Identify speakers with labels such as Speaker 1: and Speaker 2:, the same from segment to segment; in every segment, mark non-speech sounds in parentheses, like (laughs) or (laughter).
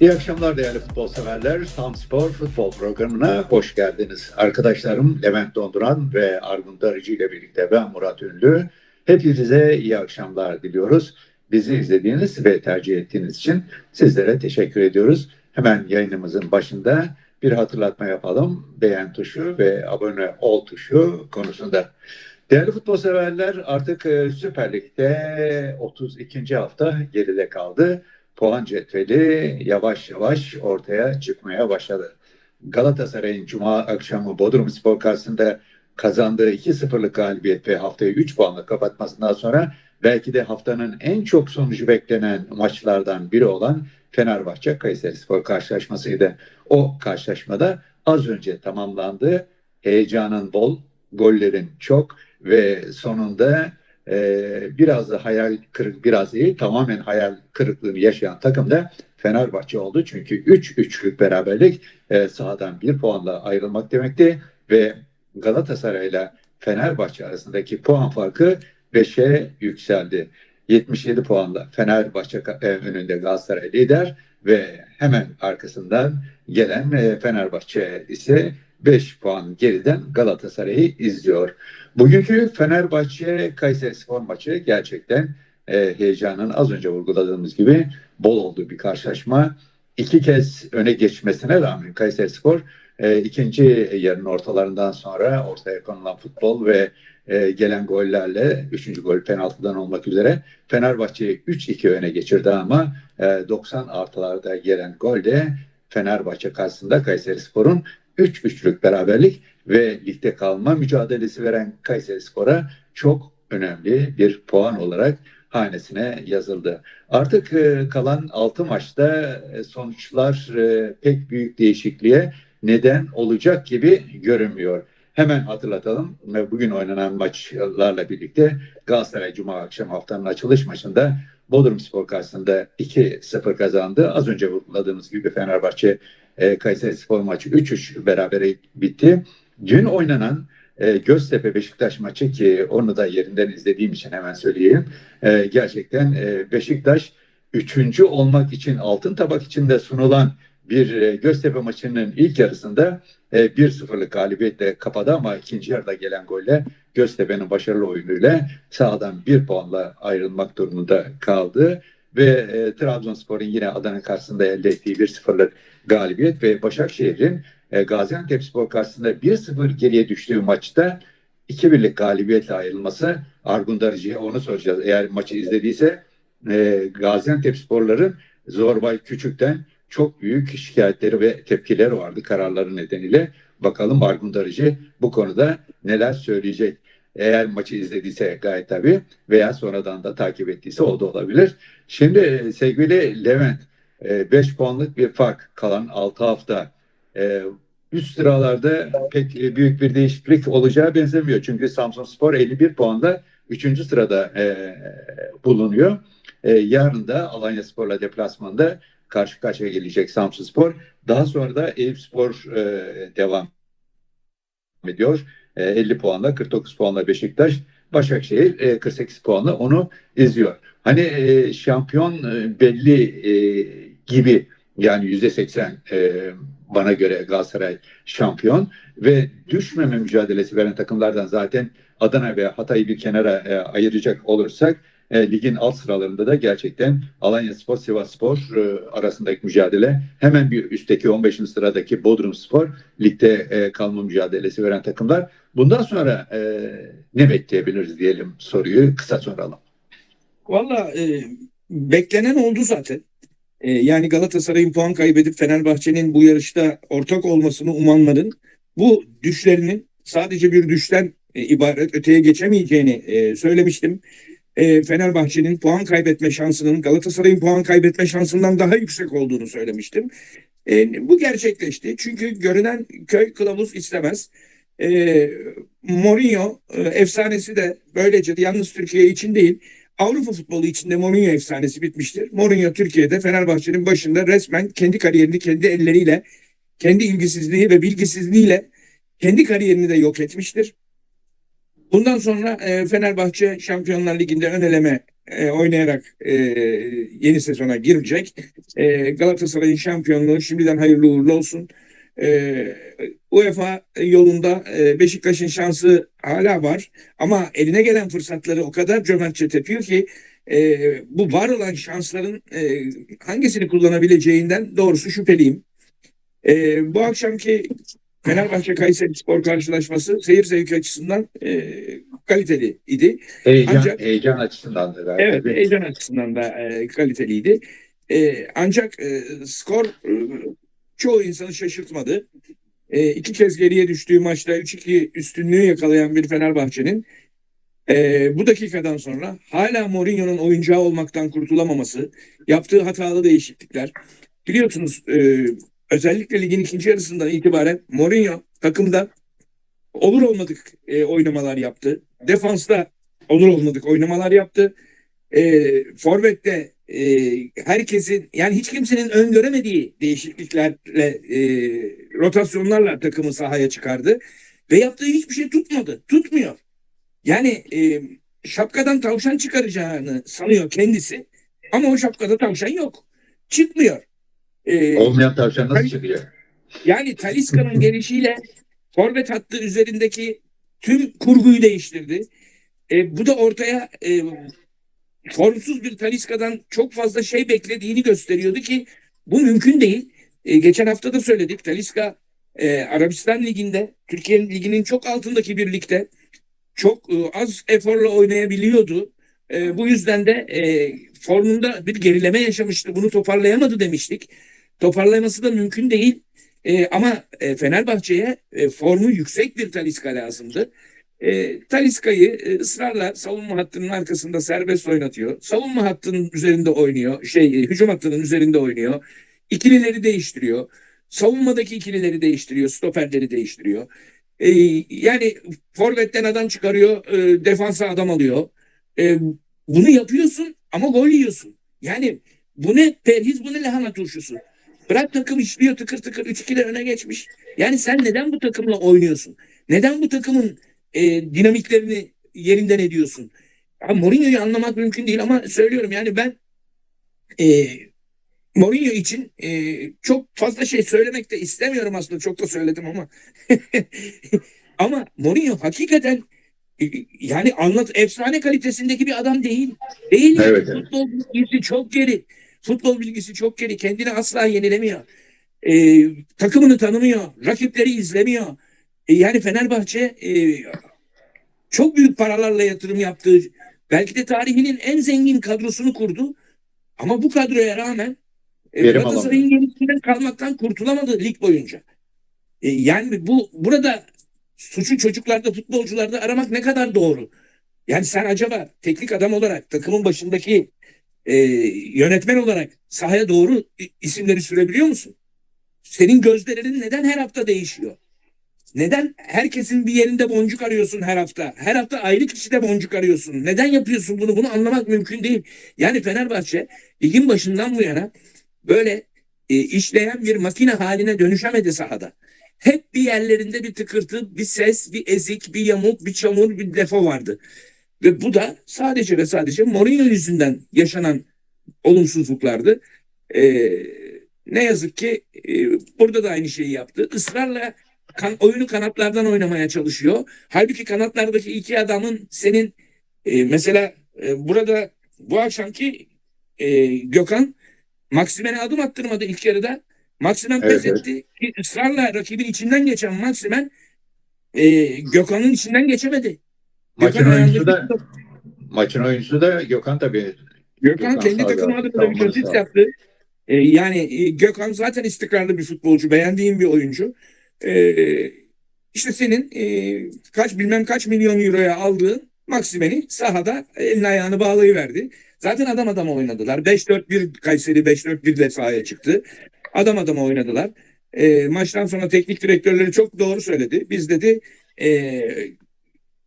Speaker 1: İyi akşamlar değerli futbol severler. Tam Spor futbol programına hoş geldiniz. Arkadaşlarım Levent Donduran ve Argun Darıcı ile birlikte ben Murat Ünlü. Hepinize iyi akşamlar diliyoruz. Bizi izlediğiniz ve tercih ettiğiniz için sizlere teşekkür ediyoruz. Hemen yayınımızın başında bir hatırlatma yapalım. Beğen tuşu ve abone ol tuşu konusunda. Değerli futbol severler artık e, Süper Lig'de 32. hafta geride kaldı puan cetveli yavaş yavaş ortaya çıkmaya başladı. Galatasaray'ın Cuma akşamı Bodrum Spor karşısında kazandığı 2-0'lık galibiyet ve haftayı 3 puanla kapatmasından sonra belki de haftanın en çok sonucu beklenen maçlardan biri olan Fenerbahçe Kayseri Spor karşılaşmasıydı. O karşılaşmada az önce tamamlandı. Heyecanın bol, gollerin çok ve sonunda ee, biraz da hayal kırık biraz değil tamamen hayal kırıklığını yaşayan takım da Fenerbahçe oldu. Çünkü 3-3'lük beraberlik e, sahadan bir puanla ayrılmak demekti ve Galatasaray ile Fenerbahçe arasındaki puan farkı 5'e yükseldi. 77 puanla Fenerbahçe e, önünde Galatasaray lider ve hemen arkasından gelen e, Fenerbahçe ise 5 puan geriden Galatasaray'ı izliyor. Bugünkü Fenerbahçe Kayseri Spor maçı gerçekten e, heyecanın az önce vurguladığımız gibi bol olduğu bir karşılaşma. İki kez öne geçmesine rağmen Kayseri Spor e, ikinci yarının ortalarından sonra ortaya konulan futbol ve e, gelen gollerle üçüncü gol penaltıdan olmak üzere Fenerbahçe'yi 3-2 öne geçirdi ama e, 90 artılarda gelen gol de Fenerbahçe karşısında Kayseri Spor'un 3-3'lük beraberlik ve ligde kalma mücadelesi veren Kayseri Spor'a çok önemli bir puan olarak hanesine yazıldı. Artık e, kalan 6 maçta e, sonuçlar e, pek büyük değişikliğe neden olacak gibi görünmüyor. Hemen hatırlatalım. Bugün oynanan maçlarla birlikte Galatasaray Cuma akşam haftanın açılış maçında Bodrum Spor karşısında 2-0 kazandı. Az önce vurguladığımız gibi Fenerbahçe e, Kayseri Spor maçı 3-3 berabere bitti. Dün oynanan e, Göztepe Beşiktaş maçı ki onu da yerinden izlediğim için hemen söyleyeyim. E, gerçekten e, Beşiktaş üçüncü olmak için altın tabak içinde sunulan bir e, Göztepe maçının ilk yarısında e, 1-0'lık galibiyetle kapadı ama ikinci yarıda gelen golle Göztepe'nin başarılı oyunuyla sahadan bir puanla ayrılmak durumunda kaldı ve e, Trabzonspor'un yine Adana karşısında elde ettiği 1-0'lık galibiyet ve Başakşehir'in e, Gaziantepspor karşısında 1-0 geriye düştüğü maçta 2-1'lik galibiyetle ayrılması Argun Darıcı'ya onu soracağız. Eğer maçı izlediyse e, Gaziantepsporların Zorbay Küçük'ten çok büyük şikayetleri ve tepkileri vardı kararları nedeniyle. Bakalım Argun Darıcı bu konuda neler söyleyecek. Eğer maçı izlediyse gayet tabii veya sonradan da takip ettiyse o da olabilir. Şimdi e, sevgili Levent 5 e, puanlık bir fark kalan 6 hafta e, üst sıralarda pek büyük bir değişiklik olacağı benzemiyor. Çünkü Samsun Spor 51 puanda 3. sırada bulunuyor. Yarın da Alanya Spor'la deplasmanda karşı karşıya gelecek Samsun Spor. Daha sonra da Eyüp Spor devam ediyor. 50 puanla 49 puanla Beşiktaş. Başakşehir 48 puanla onu izliyor. Hani şampiyon belli gibi yani yüzde seksen e, bana göre Galatasaray şampiyon ve düşmeme mücadelesi veren takımlardan zaten Adana ve Hatay'ı bir kenara e, ayıracak olursak e, ligin alt sıralarında da gerçekten Alanya Spor, Sivas Spor e, arasındaki mücadele hemen bir üstteki 15. sıradaki Bodrum Spor ligde e, kalma mücadelesi veren takımlar. Bundan sonra e, ne bekleyebiliriz diyelim soruyu kısa soralım.
Speaker 2: Valla e, beklenen oldu zaten. Ee, yani Galatasaray'ın puan kaybedip Fenerbahçe'nin bu yarışta ortak olmasını umanların bu düşlerinin sadece bir düşten e, ibaret öteye geçemeyeceğini e, söylemiştim. E, Fenerbahçe'nin puan kaybetme şansının Galatasaray'ın puan kaybetme şansından daha yüksek olduğunu söylemiştim. bu gerçekleşti. Çünkü görünen köy kılavuz istemez. Mourinho efsanesi de böylece yalnız Türkiye için değil Avrupa futbolu içinde Mourinho efsanesi bitmiştir. Mourinho Türkiye'de Fenerbahçe'nin başında resmen kendi kariyerini kendi elleriyle, kendi ilgisizliği ve bilgisizliğiyle kendi kariyerini de yok etmiştir. Bundan sonra e, Fenerbahçe Şampiyonlar Ligi'nde ön eleme e, oynayarak e, yeni sezona girecek. E, Galatasaray'ın şampiyonluğu şimdiden hayırlı uğurlu olsun. E, UEFA yolunda e, Beşiktaş'ın şansı hala var ama eline gelen fırsatları o kadar cömertçe tepiyor ki e, bu var olan şansların e, hangisini kullanabileceğinden doğrusu şüpheliyim. E, bu akşamki Fenerbahçe Kayseri Spor karşılaşması seyir zevki açısından e, kaliteli idi.
Speaker 1: Heyecan,
Speaker 2: Ancak-
Speaker 1: heyecan açısından da
Speaker 2: Evet,
Speaker 1: tabii.
Speaker 2: heyecan açısından da e, kaliteliydi. E, ancak e, skor e, çoğu insanı şaşırtmadı. E, iki kez geriye düştüğü maçta 3-2 üstünlüğü yakalayan bir Fenerbahçe'nin e, bu dakikadan sonra hala Mourinho'nun oyuncağı olmaktan kurtulamaması, yaptığı hatalı değişiklikler. Biliyorsunuz e, özellikle ligin ikinci yarısından itibaren Mourinho takımda olur olmadık e, oynamalar yaptı. Defansta olur olmadık oynamalar yaptı. E, Forvet'te e, herkesin yani hiç kimsenin öngöremediği değişikliklerle e, rotasyonlarla takımı sahaya çıkardı ve yaptığı hiçbir şey tutmadı. Tutmuyor. Yani e, şapkadan tavşan çıkaracağını sanıyor kendisi ama o şapkada tavşan yok. Çıkmıyor. E,
Speaker 1: Olmayan tavşan nasıl çıkıyor?
Speaker 2: yani Talisca'nın gelişiyle forvet hattı üzerindeki tüm kurguyu değiştirdi. E, bu da ortaya e, formsuz bir Talisca'dan çok fazla şey beklediğini gösteriyordu ki bu mümkün değil. E, geçen hafta da söyledik. Talisca e, Arabistan Ligi'nde, Türkiye Ligi'nin çok altındaki bir ligde çok e, az eforla oynayabiliyordu. E, bu yüzden de e, formunda bir gerileme yaşamıştı. Bunu toparlayamadı demiştik. Toparlaması da mümkün değil. E, ama e, Fenerbahçe'ye e, formu yüksek bir Talisca lazımdı. E, Talisca'yı e, ısrarla savunma hattının arkasında serbest oynatıyor. Savunma hattının üzerinde oynuyor. Şey, e, hücum hattının üzerinde oynuyor. İkilileri değiştiriyor. Savunmadaki ikilileri değiştiriyor. Stoperleri değiştiriyor. E, yani forvetten adam çıkarıyor. E, defansa adam alıyor. E, bunu yapıyorsun ama gol yiyorsun. Yani bu ne perhiz bu ne lahana turşusu. Bırak takım işliyor tıkır tıkır 3-2'de öne geçmiş. Yani sen neden bu takımla oynuyorsun? Neden bu takımın e, dinamiklerini yerinden ediyorsun? Ya Mourinho'yu anlamak mümkün değil ama söylüyorum yani ben e, Mourinho için e, çok fazla şey söylemek de istemiyorum aslında çok da söyledim ama (laughs) ama Mourinho hakikaten e, yani anlat efsane kalitesindeki bir adam değil. Değil.
Speaker 1: Evet, evet.
Speaker 2: Futbol bilgisi çok geri. Futbol bilgisi çok geri. Kendini asla yenilemiyor. E, takımını tanımıyor. Rakipleri izlemiyor. E, yani Fenerbahçe e, çok büyük paralarla yatırım yaptı. Belki de tarihinin en zengin kadrosunu kurdu. Ama bu kadroya rağmen e, Galatasaray'ın gerisinden kalmaktan kurtulamadı lig boyunca. E, yani bu burada suçu çocuklarda, futbolcularda aramak ne kadar doğru? Yani sen acaba teknik adam olarak, takımın başındaki e, yönetmen olarak sahaya doğru isimleri sürebiliyor musun? Senin gözlerin neden her hafta değişiyor? Neden herkesin bir yerinde boncuk arıyorsun her hafta? Her hafta ayrı kişide boncuk arıyorsun. Neden yapıyorsun bunu? Bunu anlamak mümkün değil. Yani Fenerbahçe ligin başından bu yana böyle e, işleyen bir makine haline dönüşemedi sahada. Hep bir yerlerinde bir tıkırtı, bir ses, bir ezik, bir yamuk, bir çamur, bir defo vardı. Ve bu da sadece ve sadece Mourinho yüzünden yaşanan olumsuzluklardı. Ee, ne yazık ki e, burada da aynı şeyi yaptı. Israrla kan, oyunu kanatlardan oynamaya çalışıyor. Halbuki kanatlardaki iki adamın senin e, mesela e, burada bu akşamki e, Gökhan Maksimen'e adım attırmadı ilk yarıda. Maksimen
Speaker 1: Evet,
Speaker 2: pes etti. Ki ısrarla rakibin içinden geçen Maksimen e, Gökhan'ın içinden geçemedi.
Speaker 1: Maçın oyuncusu da maçın oyuncusu da Gökhan tabii.
Speaker 2: Gökhan
Speaker 1: Gökhan
Speaker 2: kendi takımı adına bir
Speaker 1: ol.
Speaker 2: yaptı. E, yani e, Gökhan zaten istikrarlı bir futbolcu. Beğendiğim bir oyuncu. E, işte senin e, kaç bilmem kaç milyon euroya aldığın Maksimen'i sahada elini ayağını bağlayıverdi. Zaten adam adama oynadılar. 5-4-1 Kayseri 5-4-1 ile sahaya çıktı. Adam adama oynadılar. E, maçtan sonra teknik direktörleri çok doğru söyledi. Biz dedi e,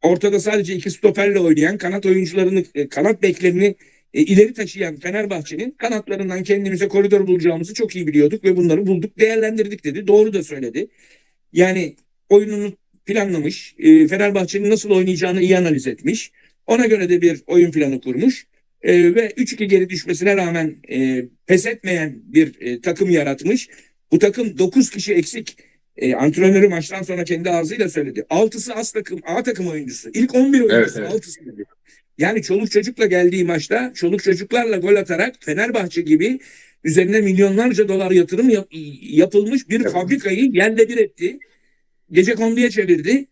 Speaker 2: ortada sadece iki stoperle oynayan kanat oyuncularını, e, kanat beklerini e, ileri taşıyan Fenerbahçe'nin kanatlarından kendimize koridor bulacağımızı çok iyi biliyorduk ve bunları bulduk, değerlendirdik dedi. Doğru da söyledi. Yani oyununu planlamış, e, Fenerbahçe'nin nasıl oynayacağını iyi analiz etmiş. Ona göre de bir oyun planı kurmuş. e, ve 3-2 geri düşmesine rağmen e, pes etmeyen bir e, takım yaratmış. Bu takım 9 kişi eksik. E, antrenörü maçtan sonra kendi ağzıyla söyledi. 6'sı as takım, A takım oyuncusu. İlk 11 oyuncusu
Speaker 1: Evet, evet.
Speaker 2: 6'sı dedi. Yani çoluk çocukla geldiği maçta çoluk çocuklarla gol atarak Fenerbahçe gibi üzerine milyonlarca dolar yatırım yap- yapılmış bir
Speaker 1: Evet.
Speaker 2: fabrikayı yerle bir etti. Gece konduya çevirdi.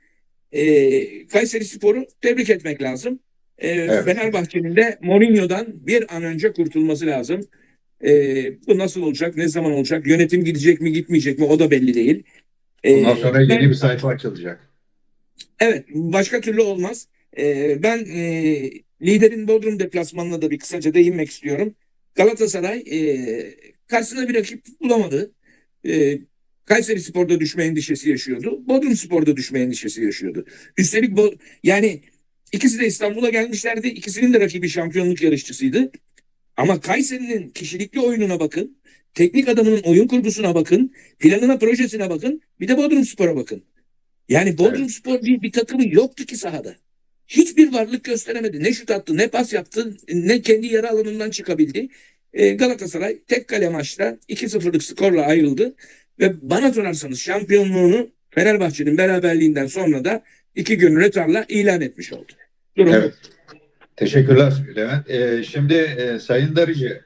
Speaker 2: Ee, Kayseri Spor'u tebrik etmek lazım. Ee,
Speaker 1: Evet.
Speaker 2: Fenerbahçe'nin de Mourinho'dan bir an önce kurtulması lazım. Ee, bu nasıl olacak, ne zaman olacak, yönetim gidecek mi gitmeyecek mi o da belli değil. Ee,
Speaker 1: Bundan sonra
Speaker 2: ben-
Speaker 1: yeni bir sayfa açılacak.
Speaker 2: Evet, başka türlü olmaz. Ee, ben e, liderin Bodrum deplasmanına da bir kısaca değinmek istiyorum. Galatasaray e, karşısına bir rakip bulamadı. E, Kayseri Spor'da düşme endişesi yaşıyordu. Bodrum Spor'da düşme endişesi yaşıyordu. Üstelik Bo- yani ikisi de İstanbul'a gelmişlerdi. İkisinin de rakibi şampiyonluk yarışçısıydı. Ama Kayseri'nin kişilikli oyununa bakın. Teknik adamının oyun kurgusuna bakın. Planına, projesine bakın. Bir de Bodrum Spor'a bakın. Yani Bodrum
Speaker 1: Evet.
Speaker 2: Spor bir, bir takımı yoktu ki sahada. Hiçbir varlık gösteremedi. Ne şut attı, ne pas yaptı, ne kendi yarı alanından çıkabildi. Ee, Galatasaray tek kale maçta 2-0'lık skorla ayrıldı. Ve bana sorarsanız şampiyonluğunu Fenerbahçe'nin beraberliğinden sonra da iki gün rötarla ilan etmiş oldu. Durum.
Speaker 1: Evet. Teşekkürler Levent. Ee, şimdi e, Sayın Darıcı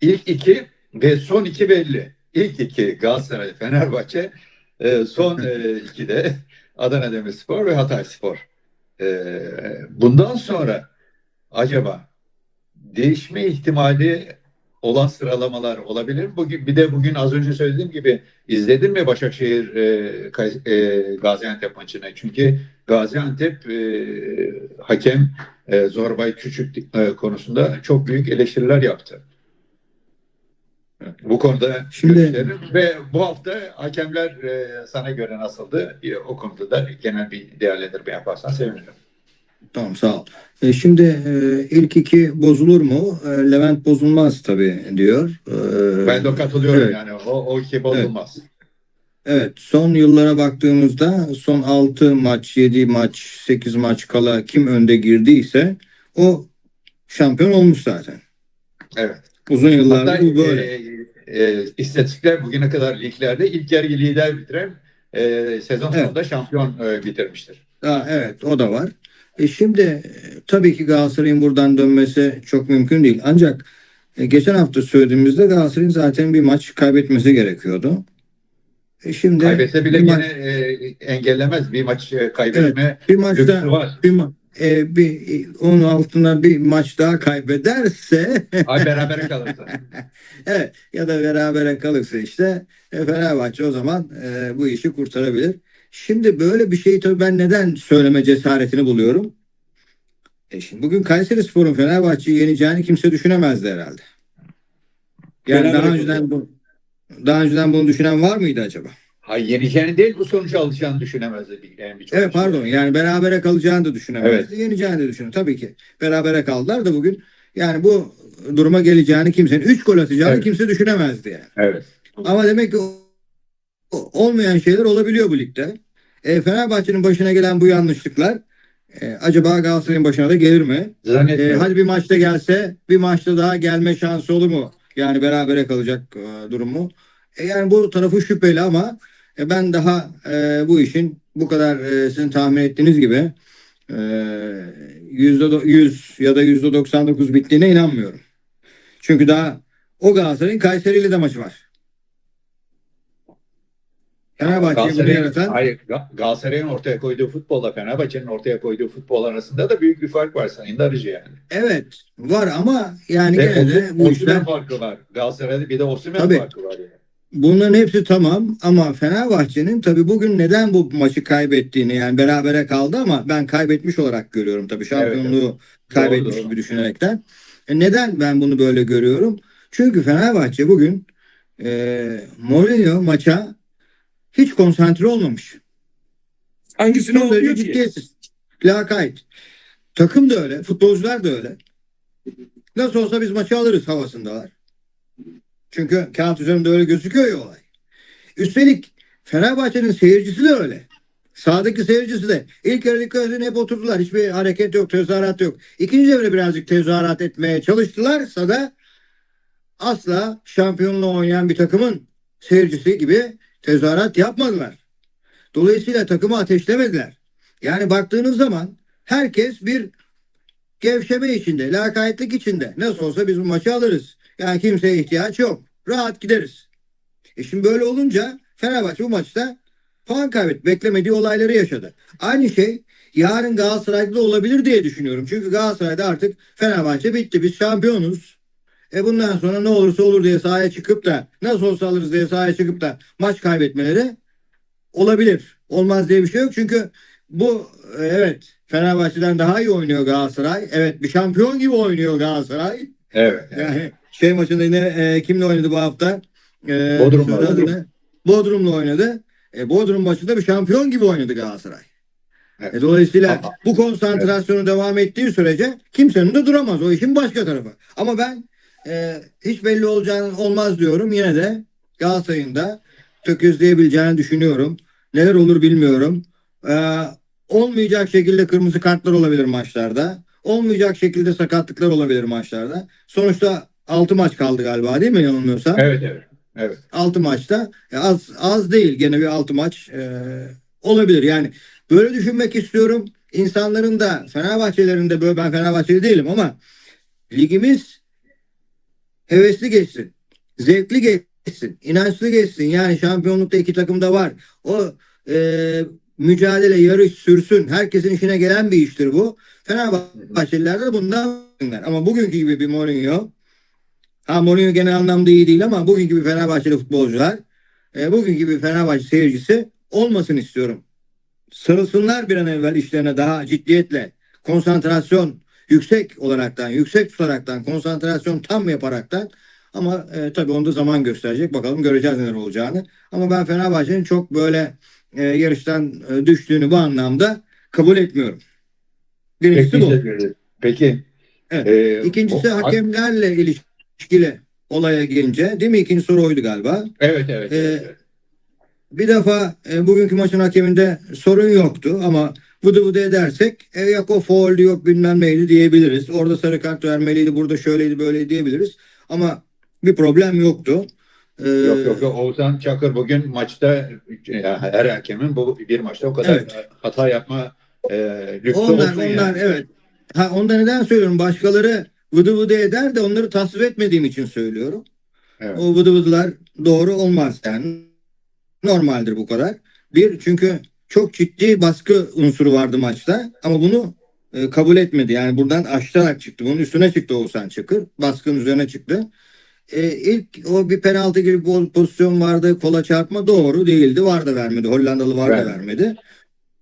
Speaker 1: ilk iki ve son iki belli. İlk iki Galatasaray, Fenerbahçe, e, son e, iki de Adana Demirspor ve Hatay Spor. Ee, bundan sonra acaba değişme ihtimali olan sıralamalar olabilir? Bugün bir de bugün az önce söylediğim gibi izledin mi Başakşehir e, e, Gaziantep maçını? Çünkü Gaziantep e, hakem e, Zorbay Küçük e, konusunda çok büyük eleştiriler yaptı. Bu konuda
Speaker 3: Şimdi-
Speaker 1: görüşlerim ve bu hafta hakemler e, sana göre nasıldı? E, o konuda da genel bir değerlendirme yaparsan sevinirim.
Speaker 3: Tamam sağ ol. E, şimdi e, ilk iki bozulur mu? E, Levent bozulmaz tabii diyor. E,
Speaker 1: Ben de katılıyorum
Speaker 3: evet.
Speaker 1: yani o, o iki bozulmaz.
Speaker 3: Evet son yıllara baktığımızda son 6 maç, 7 maç, 8 maç kala kim önde girdiyse o şampiyon olmuş zaten.
Speaker 1: Evet.
Speaker 3: Uzun yıllardır
Speaker 1: Hatta
Speaker 3: bu böyle.
Speaker 1: e, e, istatistikler bugüne kadar liglerde ilk yarıyı lider bitiren e, sezon
Speaker 3: Evet.
Speaker 1: sonunda şampiyon e, bitirmiştir.
Speaker 3: Ha, evet o da var. E şimdi e, tabii ki Galatasaray'ın buradan dönmesi çok mümkün değil. Ancak e, geçen hafta söylediğimizde Galatasaray'ın zaten bir maç kaybetmesi gerekiyordu. E şimdi
Speaker 1: Kaybetse bile
Speaker 3: bir,
Speaker 1: yine
Speaker 3: ma-
Speaker 1: e, engellemez bir maç e, kaybetme
Speaker 3: bir
Speaker 1: lüksü
Speaker 3: maçta
Speaker 1: var.
Speaker 3: bir, ma- e, bir onun altına bir maç daha kaybederse
Speaker 1: Ay berabere kalırsa. (laughs)
Speaker 3: evet ya da berabere kalırsa işte e, Fenerbahçe o zaman e, bu işi kurtarabilir. Şimdi böyle bir şeyi tabii ben neden söyleme cesaretini buluyorum? E şimdi bugün Kayserispor'un Fenerbahçe'yi yeneceğini kimse düşünemezdi herhalde. Yani
Speaker 2: Berabere
Speaker 3: daha önceden bu daha önceden bunu düşünen var mıydı acaba?
Speaker 1: Hayır yeneceğini değil bu sonucu alacağını düşünemezdi birçok
Speaker 3: Evet
Speaker 1: kişi.
Speaker 3: pardon yani berabere kalacağını da düşünemezdi. Yeneceğini de düşünüyor. Tabii ki berabere kaldılar da bugün yani bu duruma geleceğini kimsenin 3 gol atacağını
Speaker 1: Evet.
Speaker 3: kimse düşünemezdi yani.
Speaker 1: Evet.
Speaker 3: Ama demek ki olmayan şeyler olabiliyor bu ligde. E, Fenerbahçe'nin başına gelen bu yanlışlıklar e, acaba Galatasaray'ın başına da gelir mi? E, hadi bir maçta gelse bir maçta daha gelme şansı olur mu? Yani berabere kalacak e, durumu. E, yani bu tarafı şüpheli ama e, ben daha e, bu işin bu kadar e, sizin tahmin ettiğiniz gibi e, yüzde yüz ya da yüzde 99 bittiğine inanmıyorum. Çünkü daha o Galatasaray'ın Kayseri ile de maçı var. Fenerbahçe'yi bunu yaratan
Speaker 1: hayır, Ga- Galatasaray'ın ortaya koyduğu futbolla Fenerbahçe'nin ortaya koyduğu futbol arasında da büyük bir fark var Sayın Darıcı yani.
Speaker 3: evet var ama yani
Speaker 1: Ve
Speaker 3: gene de
Speaker 1: Osimhen
Speaker 3: işler
Speaker 1: farkı var. Galatasaray'da bir de Osimhen farkı var yani.
Speaker 3: Bunların hepsi tamam ama Fenerbahçe'nin tabii bugün neden bu maçı kaybettiğini yani berabere kaldı ama ben kaybetmiş olarak görüyorum tabii şampiyonluğu kaybetmiş
Speaker 1: Doğru,
Speaker 3: gibi düşünerekten. E neden ben bunu böyle görüyorum? Çünkü Fenerbahçe bugün e, Mourinho maça hiç konsantre olmamış.
Speaker 2: Hangisini
Speaker 3: Son derece
Speaker 2: oluyor ki?
Speaker 3: ciddiyetsiz. Lakayt. Takım da öyle, futbolcular da öyle. Nasıl olsa biz maçı alırız havasındalar. Çünkü kağıt üzerinde öyle gözüküyor ya olay. Üstelik Fenerbahçe'nin seyircisi de öyle. Sağdaki seyircisi de ilk yarı dikkat edin hep oturdular. Hiçbir hareket yok, tezahürat yok. İkinci devre birazcık tezahürat etmeye çalıştılarsa da asla şampiyonluğu oynayan bir takımın seyircisi gibi tezahürat yapmadılar. Dolayısıyla takımı ateşlemediler. Yani baktığınız zaman herkes bir gevşeme içinde, lakaytlık içinde. Nasıl olsa biz bu maçı alırız. Yani kimseye ihtiyaç yok. Rahat gideriz. E şimdi böyle olunca Fenerbahçe bu maçta puan kaybetti. Beklemediği olayları yaşadı. Aynı şey yarın Galatasaray'da da olabilir diye düşünüyorum. Çünkü Galatasaray'da artık Fenerbahçe bitti. Biz şampiyonuz. E bundan sonra ne olursa olur diye sahaya çıkıp da nasıl olsa alırız diye sahaya çıkıp da maç kaybetmeleri olabilir. Olmaz diye bir şey yok. Çünkü bu e, evet Fenerbahçe'den daha iyi oynuyor Galatasaray. Evet bir şampiyon gibi oynuyor Galatasaray.
Speaker 1: Evet. evet.
Speaker 3: Yani şey maçında yine e, kimle oynadı bu hafta? E,
Speaker 1: Bodrum'la
Speaker 3: adını. Bodrum'la oynadı. E, Bodrum maçında bir şampiyon gibi oynadı Galatasaray.
Speaker 1: Evet.
Speaker 3: E, dolayısıyla
Speaker 1: Ama-
Speaker 3: bu konsantrasyonu devam ettiği sürece kimsenin de duramaz. O işin başka tarafı. Ama ben e, hiç belli olacağını olmaz diyorum. Yine de Galatasaray'ın da tökezleyebileceğini düşünüyorum. Neler olur bilmiyorum. E, olmayacak şekilde kırmızı kartlar olabilir maçlarda. Olmayacak şekilde sakatlıklar olabilir maçlarda. Sonuçta 6 maç kaldı galiba değil mi yanılmıyorsam?
Speaker 1: Evet evet. Evet.
Speaker 3: 6 maçta e, az az değil gene bir 6 maç e, olabilir. Yani böyle düşünmek istiyorum. İnsanların da Fenerbahçelerin de böyle ben Fenerbahçeli değilim ama ligimiz hevesli geçsin. Zevkli geçsin. inançlı geçsin. Yani şampiyonlukta iki takım da var. O e, mücadele, yarış sürsün. Herkesin işine gelen bir iştir bu. Fenerbahçeliler de bundan ama bugünkü gibi bir Mourinho ha Mourinho genel anlamda iyi değil ama bugünkü gibi Fenerbahçeli futbolcular e, bugünkü gibi Fenerbahçe seyircisi olmasın istiyorum. Sarılsınlar bir an evvel işlerine daha ciddiyetle konsantrasyon yüksek olaraktan, yüksek tutaraktan, konsantrasyon tam yaparaktan ama e, tabii onda zaman gösterecek. Bakalım göreceğiz neler olacağını. Ama ben Fenerbahçe'nin çok böyle e, yarıştan e, düştüğünü bu anlamda kabul etmiyorum. Birincisi
Speaker 1: Peki,
Speaker 3: bu.
Speaker 1: Peki.
Speaker 3: Evet.
Speaker 1: e,
Speaker 3: İkincisi
Speaker 1: o-
Speaker 3: hakemlerle ilişkili olaya gelince değil mi? İkinci soru oydu galiba.
Speaker 1: Evet evet.
Speaker 3: Ee,
Speaker 1: evet.
Speaker 3: Bir defa e, bugünkü maçın hakeminde sorun yoktu ama vıdı vıdı edersek e, yok o fauldü yok bilmem neydi diyebiliriz. Orada sarı kart vermeliydi burada şöyleydi böyle diyebiliriz. Ama bir problem yoktu. Ee,
Speaker 1: Yok yok yok. Oğuzhan Çakır bugün maçta ya her hakemin bu bir maçta o kadar
Speaker 3: Evet.
Speaker 1: hata yapma e, lüksü olsun
Speaker 3: onlar
Speaker 1: yani.
Speaker 3: evet. Ha onda neden söylüyorum? Başkaları vıdı vıdı eder de onları tasvip etmediğim için söylüyorum.
Speaker 1: Evet.
Speaker 3: O vıdı vıdılar doğru olmaz yani. Normaldir bu kadar. Bir çünkü çok ciddi baskı unsuru vardı maçta ama bunu e, kabul etmedi. Yani buradan aşarak çıktı. Bunun üstüne çıktı Oğuzhan Çakır. Baskının üzerine çıktı. E, ilk o bir penaltı gibi bir pozisyon vardı. Kola çarpma doğru değildi. Var da vermedi. Hollandalı var da
Speaker 1: Vermedi.
Speaker 3: vermedi.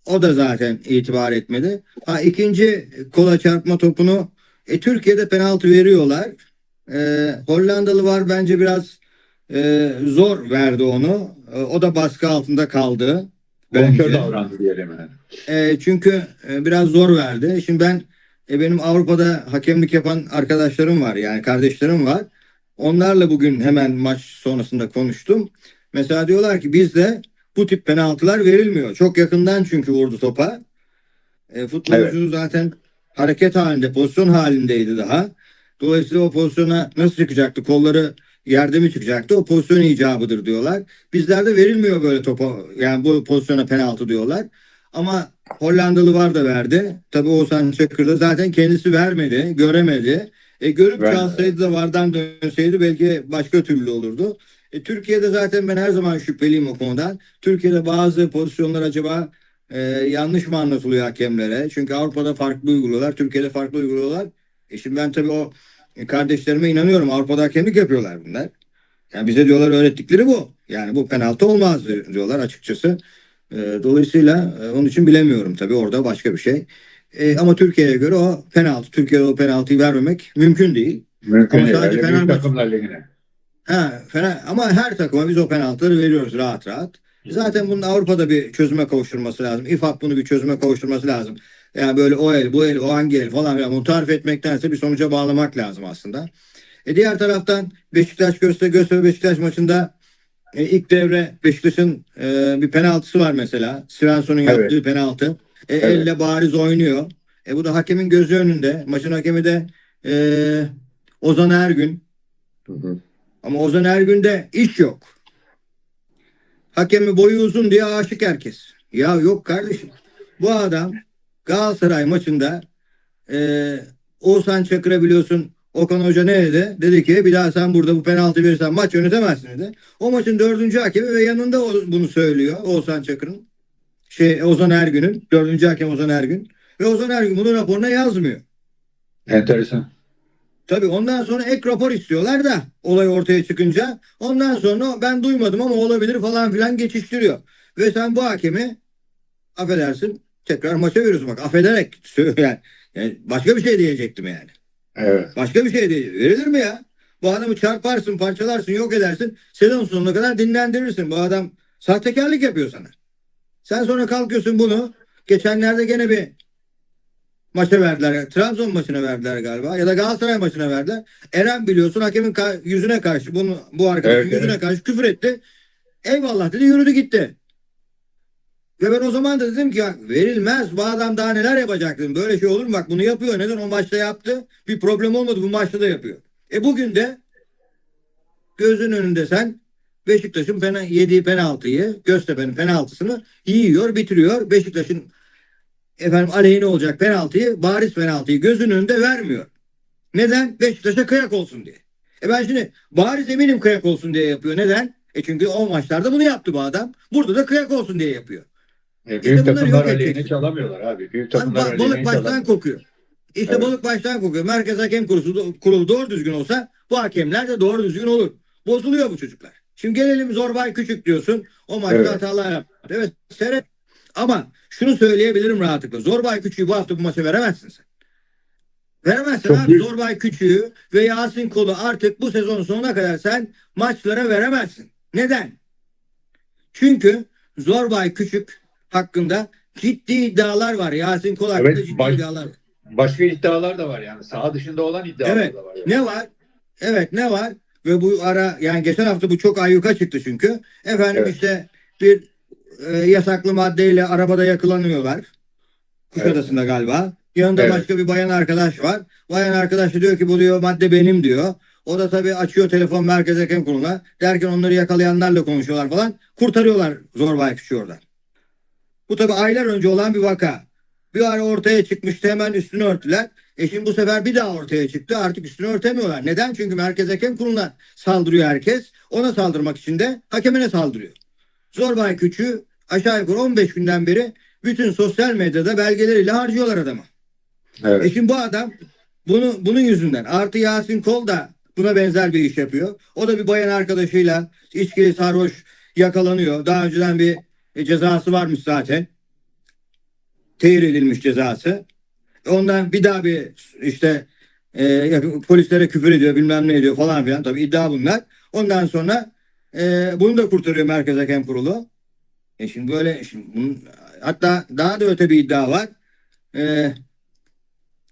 Speaker 3: O da zaten itibar etmedi. Ha ikinci kola çarpma topunu e, Türkiye'de penaltı veriyorlar. E, Hollandalı var bence biraz e, zor verdi onu. E, o da baskı altında kaldı.
Speaker 1: Bonkör davrandı diyelim yani.
Speaker 3: E, çünkü e, biraz zor verdi. Şimdi ben e, benim Avrupa'da hakemlik yapan arkadaşlarım var yani kardeşlerim var. Onlarla bugün hemen maç sonrasında konuştum. Mesela diyorlar ki bizde bu tip penaltılar verilmiyor. Çok yakından çünkü vurdu topa. E, futbolcu zaten hareket halinde, pozisyon halindeydi daha. Dolayısıyla o pozisyona nasıl çıkacaktı? Kolları yerde mi çıkacaktı? O pozisyon icabıdır diyorlar. Bizlerde verilmiyor böyle topa. Yani bu pozisyona penaltı diyorlar. Ama Hollandalı var da verdi. Tabii Oğuzhan Çakır da zaten kendisi vermedi, göremedi. E, görüp kalsaydı da vardan dönseydi belki başka türlü olurdu. E, Türkiye'de zaten ben her zaman şüpheliyim o konudan. Türkiye'de bazı pozisyonlar acaba e, yanlış mı anlatılıyor hakemlere? Çünkü Avrupa'da farklı uyguluyorlar, Türkiye'de farklı uyguluyorlar. E şimdi ben tabii o kardeşlerime inanıyorum. Avrupa'da hakemlik yapıyorlar bunlar. Yani bize diyorlar öğrettikleri bu. Yani bu penaltı olmaz diyorlar açıkçası. E, dolayısıyla e, onun için bilemiyorum tabii orada başka bir şey. E, ama Türkiye'ye göre o penaltı. Türkiye'de o penaltıyı vermemek mümkün değil.
Speaker 1: Mümkün
Speaker 3: Ama
Speaker 1: değil.
Speaker 3: sadece Fenerbahçe-
Speaker 1: takımlar ligine.
Speaker 3: Ha, fena, ama her takıma biz o penaltıları veriyoruz rahat rahat. Zaten bunun Avrupa'da bir çözüme kavuşturması lazım. İFAB bunu bir çözüme kavuşturması lazım. Yani böyle o el, bu el, o hangi el falan filan bunu tarif etmektense bir sonuca bağlamak lazım aslında. E diğer taraftan Beşiktaş Göztepe Göztepe Beşiktaş maçında E, ilk devre Beşiktaş'ın e, bir penaltısı var mesela. Svensson'un
Speaker 1: Evet.
Speaker 3: yaptığı penaltı. E,
Speaker 1: Evet.
Speaker 3: Elle bariz oynuyor. E, bu da hakemin gözü önünde. Maçın hakemi de e, Ozan Ergün.
Speaker 1: Hı hı.
Speaker 3: Ama Ozan Ergün'de iş yok. Hakemi boyu uzun diye aşık herkes. Ya yok kardeşim. Bu adam Galatasaray maçında e, Oğuzhan Çakır'a biliyorsun Okan Hoca ne dedi? Dedi ki bir daha sen burada bu penaltı verirsen maç yönetemezsin dedi. O maçın dördüncü hakemi ve yanında bunu söylüyor Oğuzhan Çakır'ın. Şey Ozan Ergün'ün. Dördüncü hakem Ozan Ergün. Ve Ozan Ergün bunu raporuna yazmıyor.
Speaker 1: Enteresan.
Speaker 3: Tabii ondan sonra ek rapor istiyorlar da olay ortaya çıkınca ondan sonra ben duymadım ama olabilir falan filan geçiştiriyor. Ve sen bu hakemi affedersin tekrar maça veriyorsun bak affederek yani, yani başka bir şey diyecektim yani.
Speaker 1: Evet.
Speaker 3: Başka bir şey değil. Verilir mi ya? Bu adamı çarparsın, parçalarsın, yok edersin. Sezon sonuna kadar dinlendirirsin. Bu adam sahtekarlık yapıyor sana. Sen sonra kalkıyorsun bunu. Geçenlerde gene bir maça verdiler. Trabzon maçına verdiler galiba. Ya da Galatasaray maçına verdiler. Eren biliyorsun hakemin ka- yüzüne karşı bunu bu arkadaşın
Speaker 1: Evet,
Speaker 3: yüzüne
Speaker 1: evet.
Speaker 3: karşı küfür etti. Eyvallah dedi yürüdü gitti. Ve ben o zaman da dedim ki ya verilmez bu adam daha neler yapacak dedim. Böyle şey olur mu? Bak bunu yapıyor. Neden o maçta yaptı? Bir problem olmadı bu maçta da yapıyor. E bugün de gözün önünde sen Beşiktaş'ın pena, yediği penaltıyı, Göztepe'nin penaltısını yiyor, bitiriyor. Beşiktaş'ın efendim aleyhine olacak penaltıyı, bariz penaltıyı gözün önünde vermiyor. Neden? Beşiktaş'a kıyak olsun diye. E ben şimdi bariz eminim kıyak olsun diye yapıyor. Neden? E çünkü o maçlarda bunu yaptı bu adam. Burada da kıyak olsun diye yapıyor.
Speaker 1: E, büyük
Speaker 3: bunları
Speaker 1: takımlar aleyhine çalamıyorlar abi. Büyük takımlar aleyhine
Speaker 3: balık baştan kokuyor. İşte
Speaker 1: Evet.
Speaker 3: balık baştan kokuyor. Merkez Hakem Kurulu, kurulu doğru düzgün olsa bu hakemler de doğru düzgün olur. Bozuluyor bu çocuklar. Şimdi gelelim Zorbay Küçük diyorsun. O maçta
Speaker 1: Evet.
Speaker 3: hatalar yaptı. Evet seyret. Ama şunu söyleyebilirim rahatlıkla. Zorbay Küçük'ü bu hafta bu maça veremezsin sen. Veremezsin
Speaker 1: Çok
Speaker 3: abi.
Speaker 1: büyük-
Speaker 3: Zorbay Küçük'ü ve Yasin Kol'u artık bu sezon sonuna kadar sen maçlara veremezsin. Neden? Çünkü Zorbay Küçük hakkında ciddi iddialar var. Yasin Kol hakkında
Speaker 1: Evet,
Speaker 3: ciddi
Speaker 1: baş-
Speaker 3: iddialar var.
Speaker 1: Başka iddialar da var yani. Saha dışında olan iddialar
Speaker 3: Evet.
Speaker 1: da var. Yani.
Speaker 3: Ne var? Evet ne var? Ve bu ara yani geçen hafta bu çok ayyuka çıktı çünkü. Efendim
Speaker 1: Evet.
Speaker 3: işte bir e, yasaklı maddeyle arabada yakılanıyorlar. Kuşadası'nda galiba. Yanında
Speaker 1: Evet.
Speaker 3: başka bir bayan arkadaş var. Bayan arkadaş da diyor ki bu diyor madde benim diyor. O da tabii açıyor telefon merkez hakem kuruluna. Derken onları yakalayanlarla konuşuyorlar falan. Kurtarıyorlar Zorbay Küçük'ü oradan. Bu tabii aylar önce olan bir vaka. Bir ara ortaya çıkmıştı hemen üstünü örtüler. E şimdi bu sefer bir daha ortaya çıktı artık üstünü örtemiyorlar. Neden? Çünkü Merkez Hakem Kurulu'na saldırıyor herkes. Ona saldırmak için de hakemine saldırıyor. Zorbay Küçüğü aşağı yukarı 15 günden beri bütün sosyal medyada belgeleriyle harcıyorlar adamı. E
Speaker 1: Evet.
Speaker 3: şimdi bu adam bunu bunun yüzünden artı Yasin Kol da buna benzer bir iş yapıyor. O da bir bayan arkadaşıyla içkili sarhoş yakalanıyor. Daha önceden bir e, cezası varmış zaten. Tehir edilmiş cezası. Ondan bir daha bir işte e, polislere küfür ediyor bilmem ne ediyor falan filan. Tabii iddia bunlar. Ondan sonra e, bunu da kurtarıyor Merkez Hakem Kurulu. E şimdi böyle şimdi bunun, hatta daha da öte bir iddia var. E,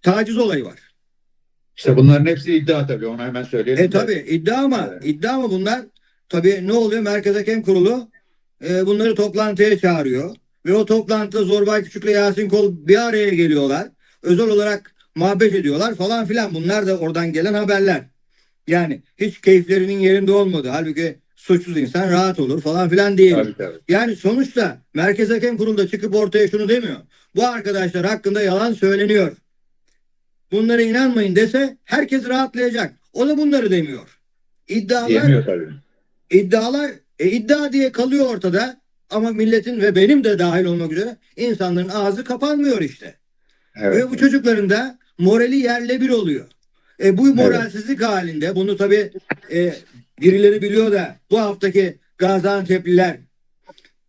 Speaker 3: taciz olayı var.
Speaker 1: İşte bunların hepsi iddia tabii. Onu hemen söyleyelim.
Speaker 3: E
Speaker 1: de.
Speaker 3: tabi iddia ama
Speaker 1: Evet.
Speaker 3: iddia ama bunlar tabi ne oluyor? Merkez Hakem Kurulu e, bunları toplantıya çağırıyor. Ve o toplantıda Zorbay Küçük'le Yasin Kol bir araya geliyorlar. Özel olarak muhabbet ediyorlar falan filan. Bunlar da oradan gelen haberler. Yani hiç keyiflerinin yerinde olmadı. Halbuki suçsuz insan rahat olur falan filan diyelim.
Speaker 1: Tabii tabii.
Speaker 3: Yani sonuçta Merkez Hakem Kurulu'nda çıkıp ortaya şunu demiyor. Bu arkadaşlar hakkında yalan söyleniyor. Bunlara inanmayın dese herkes rahatlayacak. O da bunları demiyor. İddialar,
Speaker 1: Diyemiyor tabii.
Speaker 3: iddialar e, iddia diye kalıyor ortada ama milletin ve benim de dahil olmak üzere insanların ağzı kapanmıyor işte.
Speaker 1: Evet.
Speaker 3: Ve bu çocukların da morali yerle bir oluyor. E, bu moralsizlik halinde bunu tabii e, birileri biliyor da bu haftaki Gaziantep'liler,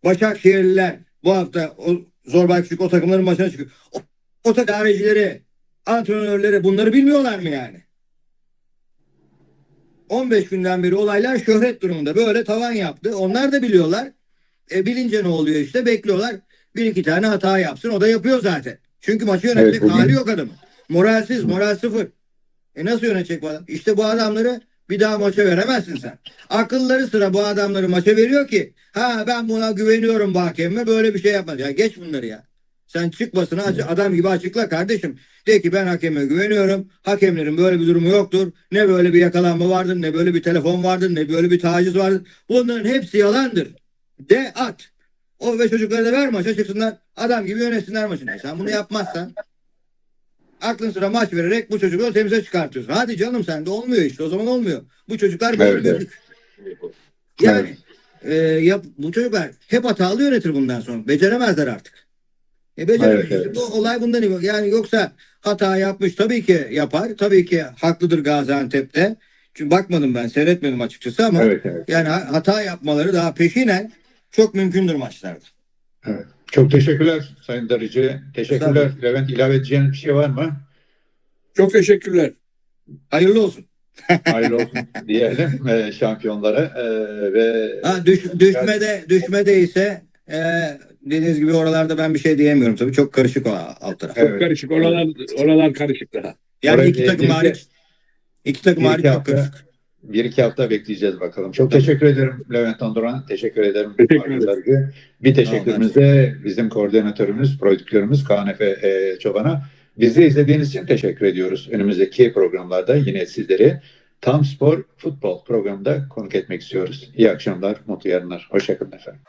Speaker 3: Başakşehirliler bu hafta o Zorbay Küçük o takımların maçına çıkıyor. O, o takım idarecileri, antrenörleri bunları bilmiyorlar mı yani? 15 günden beri olaylar şöhret durumunda. Böyle tavan yaptı. Onlar da biliyorlar. E bilince ne oluyor işte bekliyorlar. Bir iki tane hata yapsın. O da yapıyor zaten. Çünkü maçı yönetecek
Speaker 1: bugün-
Speaker 3: hali yok adamın. Moralsiz, moral sıfır. E nasıl yönetecek bu adam? İşte bu adamları bir daha maça veremezsin sen. Akılları sıra bu adamları maça veriyor ki ha ben buna güveniyorum bu hakeme böyle bir şey yapmaz. Ya geç bunları ya. Sen çık basına aç- adam gibi açıkla kardeşim. De ki ben hakeme güveniyorum. Hakemlerin böyle bir durumu yoktur. Ne böyle bir yakalanma vardır, ne böyle bir telefon vardır, ne böyle bir taciz vardır. Bunların hepsi yalandır. De at. O ve çocuklara da ver maça çıksınlar. Adam gibi yönetsinler maçını. Sen bunu yapmazsan aklın sıra maç vererek bu çocukları temize çıkartıyorsun. Hadi canım sen de olmuyor işte. O zaman olmuyor. Bu çocuklar böyle
Speaker 1: Evet,
Speaker 3: gözük. Yani e, yap, bu çocuklar hep hatalı yönetir bundan sonra. Beceremezler artık. E beceremez.
Speaker 1: Evet, evet.
Speaker 3: Bu olay bundan ibaret. Yani yoksa hata yapmış tabii ki yapar. Tabii ki haklıdır Gaziantep'te. Çünkü bakmadım ben seyretmedim açıkçası ama
Speaker 1: Evet, evet.
Speaker 3: yani ha- hata yapmaları daha peşinen çok mümkündür maçlarda.
Speaker 1: Çok teşekkürler Sayın Darıcı. Teşekkürler. Levent ilave edeceğiniz bir şey var mı?
Speaker 2: Çok teşekkürler.
Speaker 3: Hayırlı olsun. (laughs)
Speaker 1: Hayırlı olsun diyelim e, şampiyonlara e, ve
Speaker 3: Ha, düş, düşmede düşmede ise e, dediğiniz gibi oralarda ben bir şey diyemiyorum tabii. Çok karışık o alt taraf.
Speaker 1: Evet.
Speaker 2: Çok karışık. Oralar, oralar karışık daha.
Speaker 3: Yani
Speaker 1: Oraya
Speaker 3: iki takım hariç iki takım hariç çok karışık.
Speaker 1: Bir iki hafta bekleyeceğiz bakalım. Çok teşekkür ederim Levent Anduran. Teşekkür ederim.
Speaker 2: Teşekkür ederim.
Speaker 1: Bir teşekkürümüz de bizim koordinatörümüz, prodüktörümüz Kaan Efe e, Çoban'a. Bizi izlediğiniz için teşekkür ediyoruz. Önümüzdeki programlarda yine sizleri Tam Spor Futbol programında konuk etmek istiyoruz. İyi akşamlar, mutlu yarınlar. Hoşçakalın efendim.